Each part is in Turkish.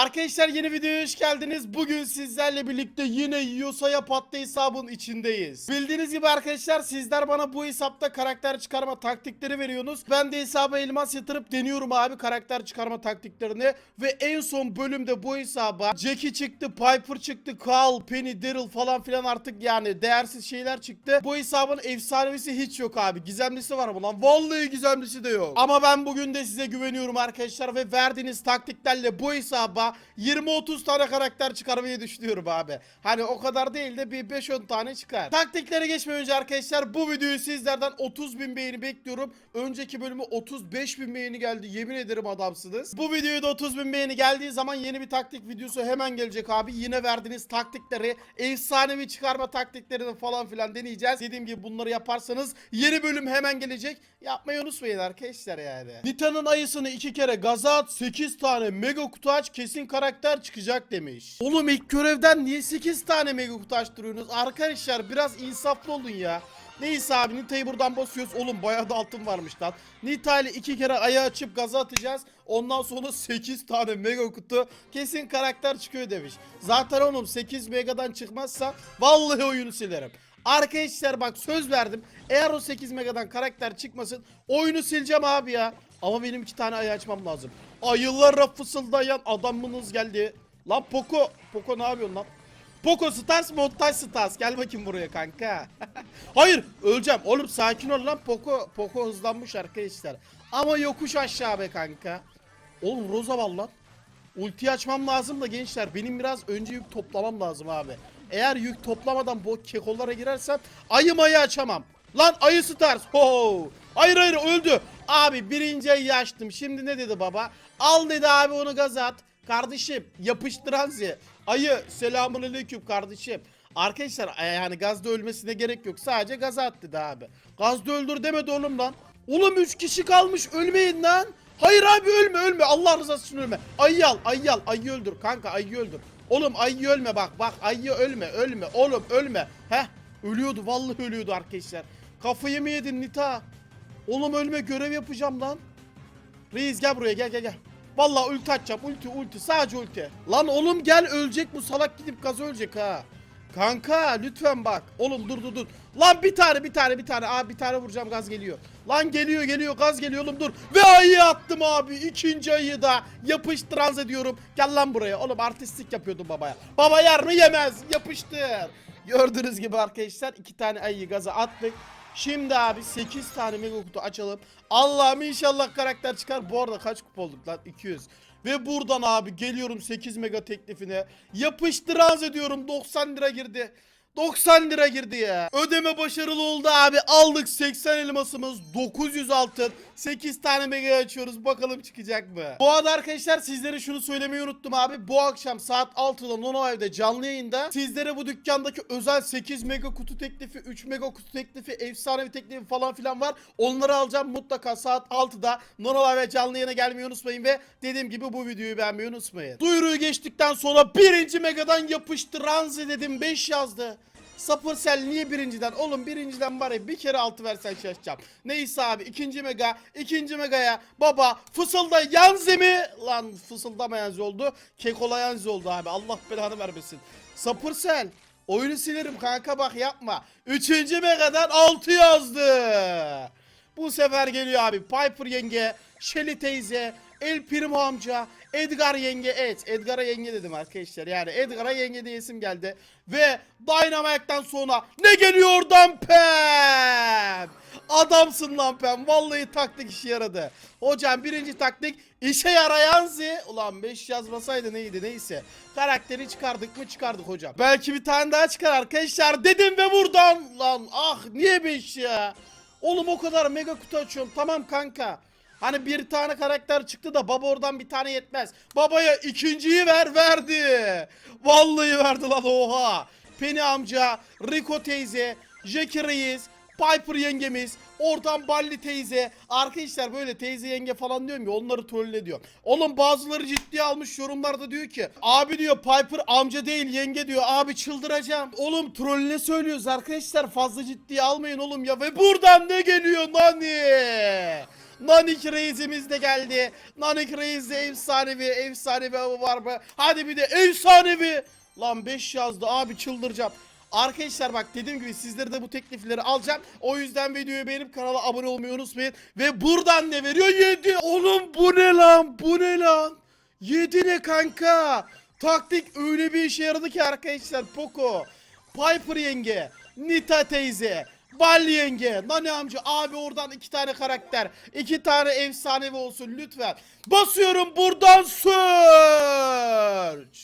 Arkadaşlar yeni videoya hoş geldiniz. Bugün sizlerle birlikte yine Yosaya Patla hesabın içindeyiz. Bildiğiniz gibi arkadaşlar sizler bana bu hesapta karakter çıkarma taktikleri veriyorsunuz. Ben de hesaba elmas yatırıp deniyorum abi karakter çıkarma taktiklerini. Ve en son bölümde bu hesaba Jackie çıktı, Piper çıktı, Carl, Penny, Daryl falan filan artık yani değersiz şeyler çıktı. Bu hesabın efsanevisi hiç yok abi. Gizemlisi var mı lan? Vallahi gizemlisi de yok. Ama ben bugün de size güveniyorum arkadaşlar ve verdiğiniz taktiklerle bu hesaba 20-30 tane karakter çıkarmayı düşünüyorum abi. Hani o kadar değil de bir 5-10 tane çıkar. Taktiklere geçmeden önce arkadaşlar bu videoyu sizlerden 30 bin beğeni bekliyorum. Önceki bölümü 35 bin beğeni geldi. Yemin ederim adamsınız. Bu videoyu da 30 bin beğeni geldiği zaman yeni bir taktik videosu hemen gelecek abi. Yine verdiğiniz taktikleri, efsanevi çıkarma taktiklerini falan filan deneyeceğiz. Dediğim gibi bunları yaparsanız yeni bölüm hemen gelecek. Yapmayı unutmayın arkadaşlar yani. Nita'nın ayısını iki kere gaza at 8 tane mega kutu aç kesin karakter çıkacak demiş. Oğlum ilk görevden niye 8 tane mega kutu açtırıyorsunuz? Arkadaşlar biraz insaflı olun ya. Neyse abi Nita'yı buradan basıyoruz. Oğlum bayağı da altın varmış lan. Nita ile iki kere ayağı açıp gaza atacağız. Ondan sonra 8 tane mega kutu kesin karakter çıkıyor demiş. Zaten oğlum 8 megadan çıkmazsa vallahi oyunu silerim. Arkadaşlar bak söz verdim. Eğer o 8 megadan karakter çıkmasın oyunu sileceğim abi ya. Ama benim iki tane ayı açmam lazım. Ayılara fısıldayan adamınız geldi. Lan Poco. Poco ne yapıyorsun lan? Poco Stars Montaj Stars. Gel bakayım buraya kanka. Hayır öleceğim. Oğlum sakin ol lan Poco. Poco hızlanmış arkadaşlar. Ama yokuş aşağı be kanka. Oğlum Rosa var lan. Ulti açmam lazım da gençler. Benim biraz önce yük toplamam lazım abi. Eğer yük toplamadan bu kekollara girersem ayı mayı açamam. Lan ayı stars. Ho. Hayır hayır öldü. Abi birinci ayı açtım. Şimdi ne dedi baba? Al dedi abi onu gaza at. Kardeşim yapıştıran zi. Ayı selamun aleyküm kardeşim. Arkadaşlar e, yani gazda ölmesine gerek yok. Sadece gaza at dedi abi. Gazda öldür demedi oğlum lan. Oğlum 3 kişi kalmış ölmeyin lan. Hayır abi ölme ölme Allah rızası için ölme. Ayı al ayı al ayı öldür kanka ayı öldür. Oğlum ayı ölme bak bak ayı ölme ölme oğlum ölme. Heh ölüyordu vallahi ölüyordu arkadaşlar. Kafayı mı yedin Nita? Oğlum ölme görev yapacağım lan. Reis gel buraya gel gel gel. Vallahi ulti atacağım ulti ulti sadece ulti. Lan oğlum gel ölecek bu salak gidip gaz ölecek ha. Kanka lütfen bak. Oğlum dur dur dur. Lan bir tane bir tane bir tane. Abi bir tane vuracağım gaz geliyor. Lan geliyor geliyor gaz geliyor oğlum dur. Ve ayı attım abi. İkinci ayı da yapıştır ediyorum. Gel lan buraya. Oğlum artistlik yapıyordum babaya. Baba yer mi yemez. Yapıştır. Gördüğünüz gibi arkadaşlar iki tane ayıyı gaza attık. Şimdi abi 8 tane mega kutu açalım. Allah'ım inşallah karakter çıkar. Bu arada kaç kupa olduk lan? 200. Ve buradan abi geliyorum 8 mega teklifine. Yapıştır ediyorum 90 lira girdi. 90 lira girdi ya. Ödeme başarılı oldu abi. Aldık 80 elmasımız, 900 altın, 8 tane mega açıyoruz. Bakalım çıkacak mı? Bu arada arkadaşlar sizlere şunu söylemeyi unuttum abi. Bu akşam saat 6'da Nono Ev'de canlı yayında sizlere bu dükkandaki özel 8 mega kutu teklifi, 3 mega kutu teklifi, efsanevi teklifi falan filan var. Onları alacağım mutlaka saat 6'da Nono Ev'de canlı yayına gelmeyi unutmayın ve dediğim gibi bu videoyu beğenmeyi unutmayın. Duyuruyu geçtikten sonra birinci megadan yapıştı Ranzi dedim 5 yazdı. Sapırsel niye birinciden? Oğlum birinciden ya bir kere altı versen şaşacağım. Neyse abi ikinci mega, ikinci megaya baba fısılda yanzi mi? Lan fısıldama yanzi oldu. Kekola yanzi oldu abi. Allah belanı vermesin. Sapırsel. Oyunu silerim kanka bak yapma. Üçüncü megadan altı yazdı. Bu sefer geliyor abi. Piper yenge, Shelly teyze, El Primo amca, Edgar yenge evet. Edgar'a yenge dedim arkadaşlar. Yani Edgar'a yenge diye isim geldi. Ve Dynamite'den sonra ne geliyor oradan Pem? Adamsın lan Pem. Vallahi taktik işe yaradı. Hocam birinci taktik işe yarayan zi. Ulan 5 yazmasaydı neydi neyse. Karakteri çıkardık mı çıkardık hocam. Belki bir tane daha çıkar arkadaşlar dedim ve buradan. Lan ah niye 5 ya? Oğlum o kadar mega kutu açıyorum. Tamam kanka. Hani bir tane karakter çıktı da baba oradan bir tane yetmez. Babaya ikinciyi ver verdi. Vallahi verdi lan oha. Penny amca, Rico teyze, Jackie Reis, Piper yengemiz, oradan Balli teyze. Arkadaşlar böyle teyze yenge falan diyorum ya onları troll diyor. Oğlum bazıları ciddiye almış yorumlarda diyor ki abi diyor Piper amca değil yenge diyor. Abi çıldıracağım. Oğlum troll ne söylüyoruz arkadaşlar fazla ciddiye almayın oğlum ya. Ve buradan ne geliyor nani? Nanik Reis'imiz de geldi. Nanik Reis de efsanevi. Efsanevi avı var mı? Hadi bir de efsanevi. Lan 5 yazdı abi çıldıracağım. Arkadaşlar bak dediğim gibi sizlere de bu teklifleri alacağım. O yüzden videoyu beğenip kanala abone olmayı unutmayın. Ve buradan ne veriyor? 7. Oğlum bu ne lan? Bu ne lan? 7 ne kanka? Taktik öyle bir işe yaradı ki arkadaşlar. Poco, Piper yenge, Nita teyze, Bal yenge, Nani amca, abi oradan iki tane karakter, iki tane efsanevi olsun lütfen. Basıyorum buradan search.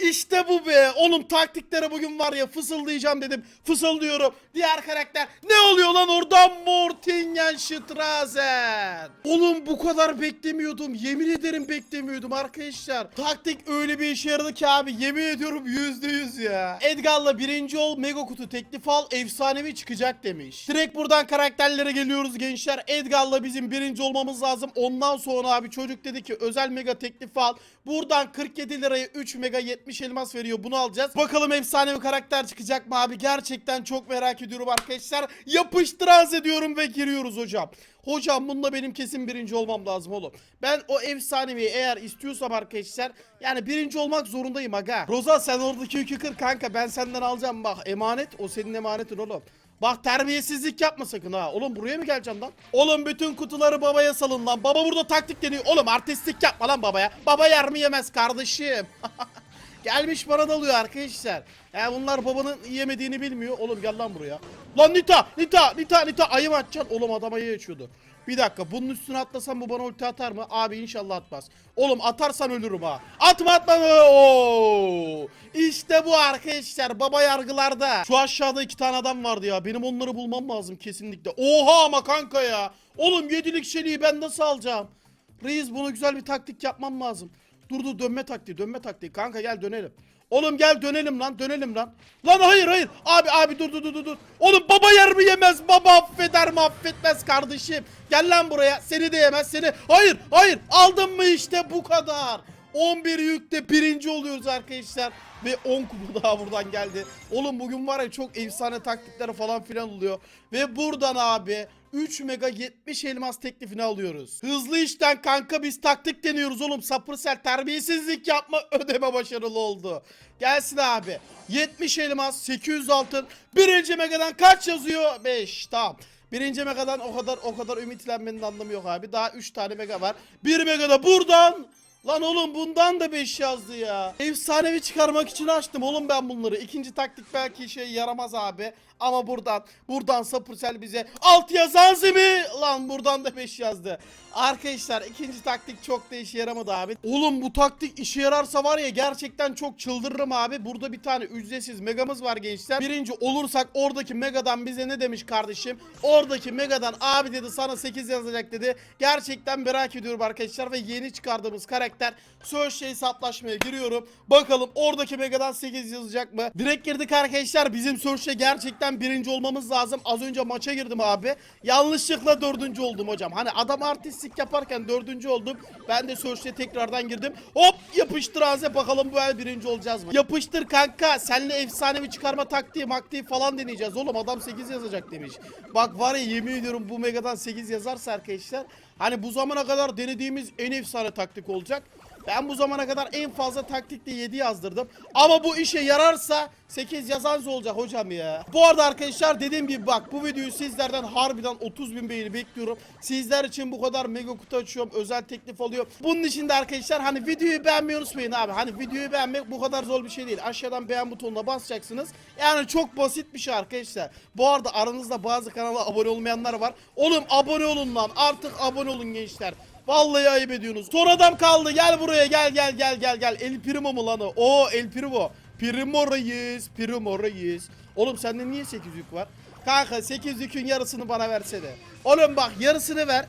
İşte bu be. Oğlum taktiklere bugün var ya fısıldayacağım dedim. Fısıldıyorum. Diğer karakter ne oluyor lan oradan Mortingen Strazen. Oğlum bu kadar beklemiyordum. Yemin ederim beklemiyordum arkadaşlar. Taktik öyle bir işe yaradı ki abi. Yemin ediyorum yüzde yüz ya. Edgar'la birinci ol mega kutu teklif al efsanevi çıkacak demiş. Direkt buradan karakterlere geliyoruz gençler. Edgar'la bizim birinci olmamız lazım. Ondan sonra abi çocuk dedi ki özel mega teklif al. Buradan 47 liraya 3 mega 70 elmas veriyor. Bunu alacağız. Bakalım efsanevi karakter çıkacak mı abi? Gerçekten çok merak ediyorum arkadaşlar. Yapıştıraz ediyorum ve giriyoruz hocam. Hocam bununla benim kesin birinci olmam lazım oğlum. Ben o efsanevi eğer istiyorsam arkadaşlar yani birinci olmak zorundayım aga. Roza sen oradaki yükü kır kanka ben senden alacağım bak emanet o senin emanetin oğlum. Bak terbiyesizlik yapma sakın ha. Oğlum buraya mı geleceksin lan? Oğlum bütün kutuları babaya salın lan. Baba burada taktik deniyor. Oğlum artistlik yapma lan babaya. Baba yer mi yemez kardeşim. Gelmiş bana dalıyor arkadaşlar. Ya bunlar babanın yemediğini bilmiyor. Oğlum gel lan buraya. Lan Nita, Nita, Nita, Nita ayı mı atacaksın? Oğlum adam ayı açıyordu. Bir dakika bunun üstüne atlasam bu bana ulti atar mı? Abi inşallah atmaz. Oğlum atarsan ölürüm ha. Atma atma? Oo. Bu arkadaşlar baba yargılarda. Şu aşağıda iki tane adam vardı ya. Benim onları bulmam lazım kesinlikle. Oha ama kanka ya. Oğlum yedilik şeliği ben nasıl alacağım? Reis bunu güzel bir taktik yapmam lazım. Dur dur dönme taktiği dönme taktiği. Kanka gel dönelim. Oğlum gel dönelim lan dönelim lan. Lan hayır hayır. Abi abi dur dur dur dur. Oğlum baba yer mi yemez baba affeder mi affetmez kardeşim. Gel lan buraya seni de yemez seni. Hayır hayır aldın mı işte bu kadar. 11 yükte birinci oluyoruz arkadaşlar. Ve 10 kupa daha buradan geldi. Oğlum bugün var ya çok efsane taktikler falan filan oluyor. Ve buradan abi 3 mega 70 elmas teklifini alıyoruz. Hızlı işten kanka biz taktik deniyoruz oğlum. Sapırsel terbiyesizlik yapma ödeme başarılı oldu. Gelsin abi. 70 elmas 800 altın. Birinci megadan kaç yazıyor? 5 tamam. Birinci megadan o kadar o kadar ümitlenmenin anlamı yok abi. Daha 3 tane mega var. 1 mega da buradan Lan oğlum bundan da 5 yazdı ya. Efsanevi çıkarmak için açtım oğlum ben bunları. İkinci taktik belki işe yaramaz abi. Ama buradan buradan Sapırsel bize 6 yazan zimi. Lan buradan da 5 yazdı. Arkadaşlar ikinci taktik çok da işe yaramadı abi. Oğlum bu taktik işe yararsa var ya gerçekten çok çıldırırım abi. Burada bir tane ücretsiz megamız var gençler. Birinci olursak oradaki megadan bize ne demiş kardeşim? Oradaki megadan abi dedi sana 8 yazacak dedi. Gerçekten merak ediyorum arkadaşlar ve yeni çıkardığımız karakter Search'e hesaplaşmaya giriyorum. Bakalım oradaki megadan 8 yazacak mı? Direkt girdik arkadaşlar. Bizim Search'e gerçekten birinci olmamız lazım. Az önce maça girdim abi. Yanlışlıkla dördüncü oldum hocam. Hani adam artistlik yaparken dördüncü oldum. Ben de Search'e tekrardan girdim. Hop yapıştır Aze bakalım bu el birinci olacağız mı? Yapıştır kanka. Seninle efsanevi çıkarma taktiği maktiği falan deneyeceğiz. Oğlum adam 8 yazacak demiş. Bak var ya yemin ediyorum bu megadan 8 yazarsa arkadaşlar. Hani bu zamana kadar denediğimiz en efsane taktik olacak. Ben bu zamana kadar en fazla taktikte 7 yazdırdım. Ama bu işe yararsa 8 yazan olacak hocam ya. Bu arada arkadaşlar dediğim gibi bak bu videoyu sizlerden harbiden 30 bin beğeni bekliyorum. Sizler için bu kadar mega kutu açıyorum. Özel teklif oluyor. Bunun için de arkadaşlar hani videoyu beğenmeyi unutmayın abi. Hani videoyu beğenmek bu kadar zor bir şey değil. Aşağıdan beğen butonuna basacaksınız. Yani çok basit bir şey arkadaşlar. Bu arada aranızda bazı kanala abone olmayanlar var. Oğlum abone olun lan. Artık abone olun gençler. Vallahi ayıp ediyorsunuz. Son adam kaldı. Gel buraya gel gel gel gel gel. El Primo mu lan o? Oo El Primo. Primo reis. Primo reis. Oğlum sende niye 8 yük var? Kanka 8 yükün yarısını bana versene. Oğlum bak yarısını ver.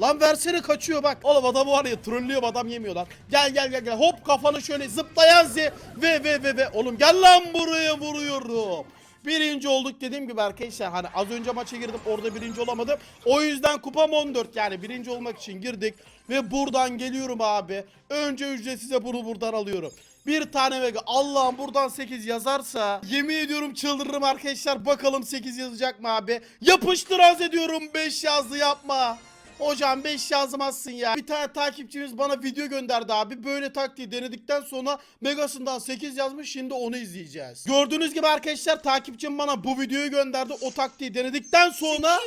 Lan versene kaçıyor bak. Oğlum adam var ya trollüyor adam yemiyor lan. Gel gel gel gel. Hop kafanı şöyle zıplayan zi. Ve ve ve ve. Oğlum gel lan buraya vuruyorum. Birinci olduk dediğim gibi arkadaşlar hani az önce maça girdim orada birinci olamadım. O yüzden kupam 14 yani birinci olmak için girdik. Ve buradan geliyorum abi. Önce ücretsize bunu buradan alıyorum. Bir tane mega Allah'ım buradan 8 yazarsa yemin ediyorum çıldırırım arkadaşlar. Bakalım 8 yazacak mı abi? Yapıştır az ediyorum 5 yazdı yapma. Hocam 5 yazmazsın ya. Bir tane takipçimiz bana video gönderdi abi. Böyle taktiği denedikten sonra Megas'ından 8 yazmış. Şimdi onu izleyeceğiz. Gördüğünüz gibi arkadaşlar takipçim bana bu videoyu gönderdi. O taktiği denedikten sonra.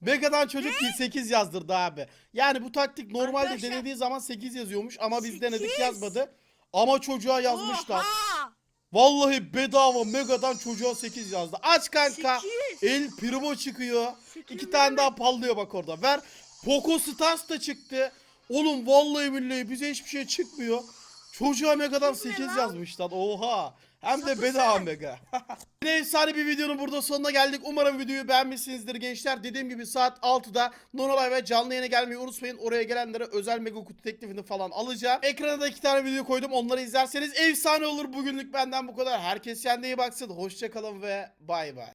Mega'dan çocuk 8 yazdırdı abi. Yani bu taktik normalde Arkadaşlar- denediği zaman 8 yazıyormuş ama biz denedik Sekiz. yazmadı. Ama çocuğa yazmışlar. Oha. Vallahi bedava Mega'dan çocuğa 8 yazdı. Aç kanka. Sekiz. El Primo çıkıyor. İki tane daha pallıyor bak orada. Ver. Poco Stars da çıktı. Oğlum vallahi billahi bize hiçbir şey çıkmıyor. Çocuğa Mega'dan Sekiz ne 8 lan? yazmışlar. Oha. Hem de bedava. Mega. Yine efsane bir videonun burada sonuna geldik. Umarım videoyu beğenmişsinizdir gençler. Dediğim gibi saat 6'da Nonolay ve canlı yayına gelmeyi unutmayın. Oraya gelenlere özel mega kutu teklifini falan alacağım. Ekrana da iki tane video koydum. Onları izlerseniz efsane olur. Bugünlük benden bu kadar. Herkes kendine iyi baksın. Hoşçakalın ve bay bay.